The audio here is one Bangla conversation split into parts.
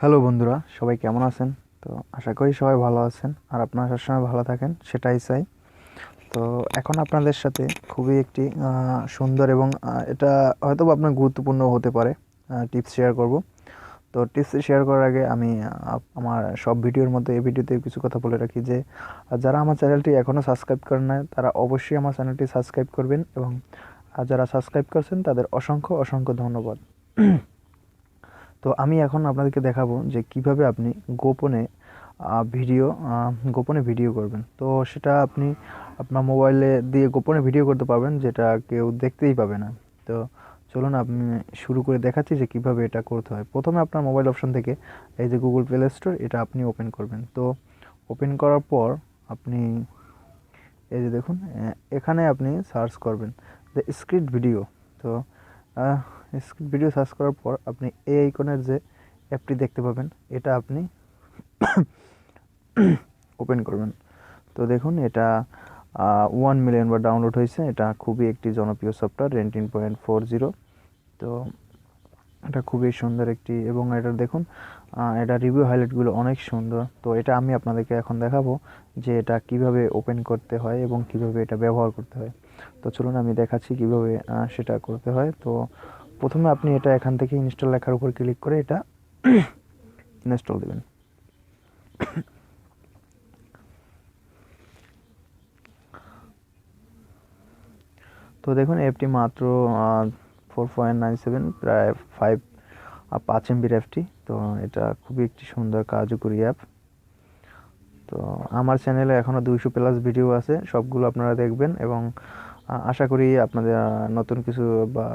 হ্যালো বন্ধুরা, সবাই কেমন আছেন? তো আশা করি সবাই ভালো আছেন আর আপনারা সবসময় ভালো থাকেন, সেটাই চাই। তো এখন আপনাদের সাথে খুবই একটি সুন্দর এবং এটা হয়তো আপনার গুরুত্বপূর্ণ হতে পারে টিপস শেয়ার করব। তো টিপস শেয়ার করার আগে আমি আমার সব ভিডিওর মধ্যে এই ভিডিওতে কিছু কথা বলে রাখি যে যারা আমার চ্যানেলটি এখনও সাবস্ক্রাইব করেন না তারা অবশ্যই আমার চ্যানেলটি সাবস্ক্রাইব করবেন এবং যারা সাবস্ক্রাইব করছেন তাদের অসংখ্য অসংখ্য ধন্যবাদ। তো আমি এখন আপনাদেরকে দেখাবো যে কীভাবে আপনি গোপনে ভিডিও গোপনে ভিডিও করবেন। তো সেটা আপনি আপনার মোবাইলে দিয়ে গোপনে ভিডিও করতে পারবেন, যেটা কেউ দেখতেই পাবে না। তো চলুন আপনি শুরু করে দেখাচ্ছি যে কীভাবে এটা করতে হয়। প্রথমে আপনার মোবাইল অপশন থেকে এই যে গুগল প্লে স্টোর, এটা আপনি ওপেন করবেন। তো ওপেন করার পর আপনি এই যে দেখুন এখানে আপনি সার্চ করবেন দ্য স্ক্রিপ্ট ভিডিও। তো ভিডিও সার্চ করার পর আপনি এই আইকনের যে অ্যাপটি দেখতে পাবেন, এটা আপনি ওপেন করবেন। তো দেখুন, এটা ওয়ান মিলিয়ন বার ডাউনলোড হয়েছে। এটা খুবই একটি জনপ্রিয় software rating point four zero তো এটা খুবই সুন্দর একটি, এবং এটা দেখুন এটা রিভিউ হাইলাইটগুলো অনেক সুন্দর। তো এটা আমি আপনাদেরকে এখন দেখাবো যে এটা কীভাবে ওপেন করতে হয় এবং কীভাবে এটা ব্যবহার করতে হয়। তো চলুন আমি দেখাচ্ছি কীভাবে সেটা করতে হয়। তো প্রথমে আপনি এটা এখান থেকে ইনস্টল লেখার উপর ক্লিক করে এটা ইনস্টল দেবেন। তো দেখুন অ্যাপটি মাত্র ফোর পয়েন্ট নাইন সেভেন প্রায় ফাইভ পাঁচ এমবির অ্যাপটি তো এটা খুবই একটি সুন্দর কার্যকরী অ্যাপ তো আমার চ্যানেলে এখনও দুইশো প্লাস ভিডিও আছে, সবগুলো আপনারা দেখবেন এবং আশা করি আপনাদের নতুন কিছু বা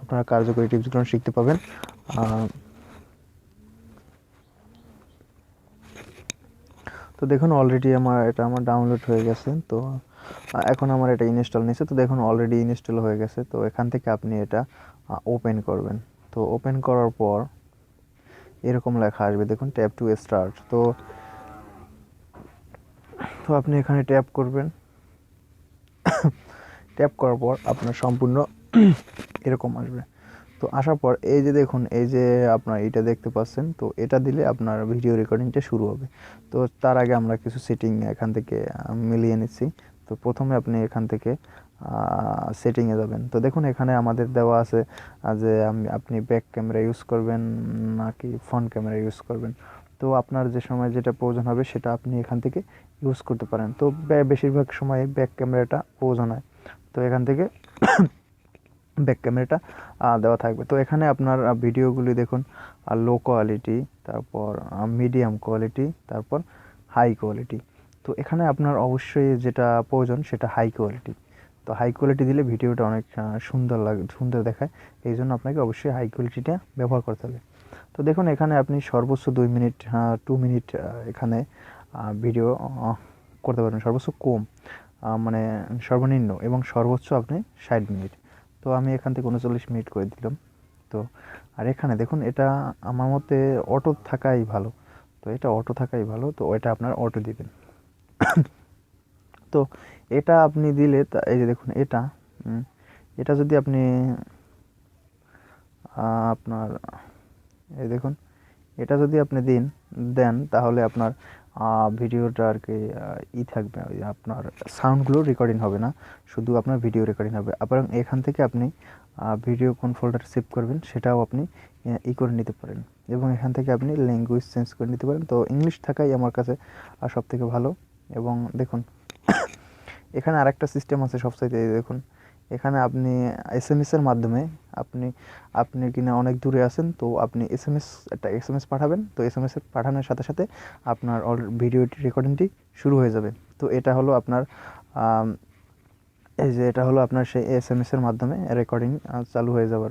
আপনারা কার্যকরী টিপসগুলো শিখতে পাবেন তো দেখুন অলরেডি আমার এটা আমার ডাউনলোড হয়ে গেছে, তো এখন আমার এটা ইনস্টল নিয়েছে তো দেখুন অলরেডি ইনস্টল হয়ে গেছে, তো এখান থেকে আপনি এটা ওপেন করবেন। তো ওপেন করার পর এরকম লেখা আসবে, দেখুন ট্যাপ টু স্টার্ট তো তো আপনি এখানে ট্যাপ করবেন। ট্যাপ করার পর আপনার সম্পূর্ণ এরকম আসবে। তো আসার পর এই যে দেখুন, এই যে আপনার এটা দেখতে পাচ্ছেন, তো এটা দিলে আপনার ভিডিও রেকর্ডিংটা শুরু হবে। তো তার আগে আমরা কিছু সেটিং এখান থেকে মিলিয়ে নিচ্ছি। তো প্রথমে আপনি এখান থেকে সেটিংয়ে যাবেন। তো দেখুন, এখানে আমাদের দেওয়া আছে যে আপনি ব্যাক ক্যামেরা ইউজ করবেন নাকি ফ্রন্ট ক্যামেরা ইউজ করবেন। তো আপনার যে সময় যেটা প্রয়োজন হবে, সেটা আপনি এখান থেকে ইউজ করতে পারেন। তো বেশিরভাগ সময় ব্যাক ক্যামেরাটা প্রয়োজন হয়। তো এখান থেকে ব্যাক ক্যামেরাটা দেওয়া থাকবে। তো এখানে আপনার ভিডিওগুলি দেখুন। আর লো কোয়ালিটি তারপর মিডিয়াম কোয়ালিটি তারপর হাই কোয়ালিটি তো এখানে আপনার অবশ্যই যেটা প্রয়োজন, সেটা হাই কোয়ালিটি তো হাই কোয়ালিটি দিলে ভিডিওটা অনেক সুন্দর লাগে, সুন্দর দেখায়। এই জন্য আপনাকে অবশ্যই হাই কোয়ালিটিটা ব্যবহার করতে হবে। তো দেখুন, এখানে আপনি সর্বোচ্চ দুই মিনিট টু মিনিট এখানে ভিডিও করতে পারবেন। সর্বোচ্চ কম। মানে সর্বনিম্ন এবং সর্বোচ্চ আপনি ষাট মিনিট। তো আমি এখান থেকে উনচল্লিশ মিনিট করে দিলাম। তো আর এখানে দেখুন, এটা আমার মতে অটো থাকাই ভালো। তো এটা অটো থাকাই ভালো, তো এটা আপনার অটো দিবেন। তো এটা আপনি দিলে তা, এই যে দেখুন এটা এটা যদি আপনি আপনার, এই দেখুন, এটা যদি আপনি দিন, দেন, তাহলে আপনার ভিডিওটা আর কি ই থাকবে, ওই আপনার সাউন্ডগুলো রেকর্ডিং হবে না, শুধু আপনার ভিডিও রেকর্ডিং হবে। আবার এখান থেকে আপনি ভিডিও কোন ফোল্ডার সেভ করবেন, সেটাও আপনি ই করে নিতে পারেন। এবং এখান থেকে আপনি ল্যাঙ্গুয়েজ চেঞ্জ করে নিতে পারেন। তো ইংলিশ থাকাই আমার কাছে সব থেকে ভালো। এবং দেখুন, এখানে আরেকটা সিস্টেম আছে সবচাইতে, এই দেখুন। এখানে আপনি এস এম এসের মাধ্যমে আপনি আপনি কিনা অনেক দূরে আছেন, তো আপনি এস এম এস একটা এস এম এস পাঠাবেন। তো এস এম এস পাঠানোর সাথে সাথে আপনার অল ভিডিওটি রেকর্ডিংটি শুরু হয়ে যাবে। তো এটা হলো আপনার এই যে এটা হলো আপনার সেই এস এম এসের মাধ্যমে রেকর্ডিং চালু হয়ে যাবার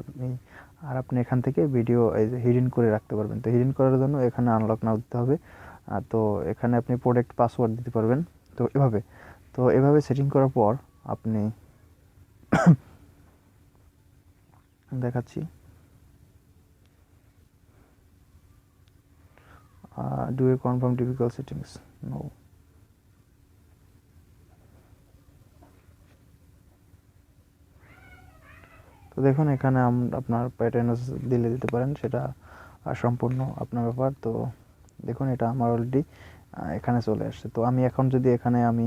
আর আপনি এখান থেকে ভিডিও এই যে হিডিন করে রাখতে পারবেন। তো হিডিন করার জন্য এখানে আনলক নাও দিতে হবে। তো এখানে আপনি প্রোডাক্ট পাসওয়ার্ড দিতে পারবেন। তো এভাবে তো এভাবে সেটিং করার পর আপনি দেখাচ্ছি। Do a confirm typical settings no তো দেখুন, এখানে আপনার প্যাটার্ন দিলে দিতে পারেন, সেটা সম্পূর্ণ আপনার ব্যাপার। তো দেখুন, এটা আমার অলরেডি এখানে চলে আসছে। তো আমি এখন যদি এখানে আমি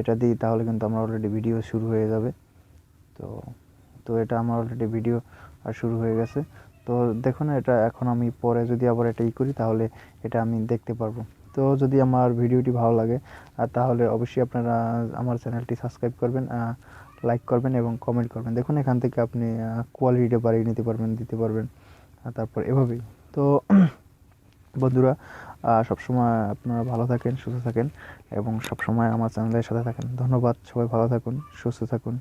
এটা দিই, তাহলে কিন্তু আমার অলরেডি ভিডিও শুরু হয়ে যাবে। তো তো এটা আমার অলরেডি ভিডিও শুরু হয়ে গেছে। তো দেখুন, এটা এখন আমি পরে যদি আবার এটা ই করি, তাহলে এটা আমি দেখতে পারব। তো যদি আমার ভিডিওটি ভালো লাগে তাহলে অবশ্যই আপনারা আমার চ্যানেলটি সাবস্ক্রাইব করবেন লাইক করবেন এবং কমেন্ট করবেন। দেখুন, এখান থেকে আপনি কোয়ালিটিটা বাড়িয়ে নিতে পারবেন, দিতে পারবেন তারপর এভাবেই। তো বন্ধুরা সবসময় আপনারা ভালো থাকেন, সুস্থ থাকেন এবং সবসময় আমার চ্যানেলের সাথে থাকেন। ধন্যবাদ, সবাই ভালো থাকুন, সুস্থ থাকুন,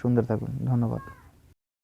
সুন্দর থাকুন। ধন্যবাদ।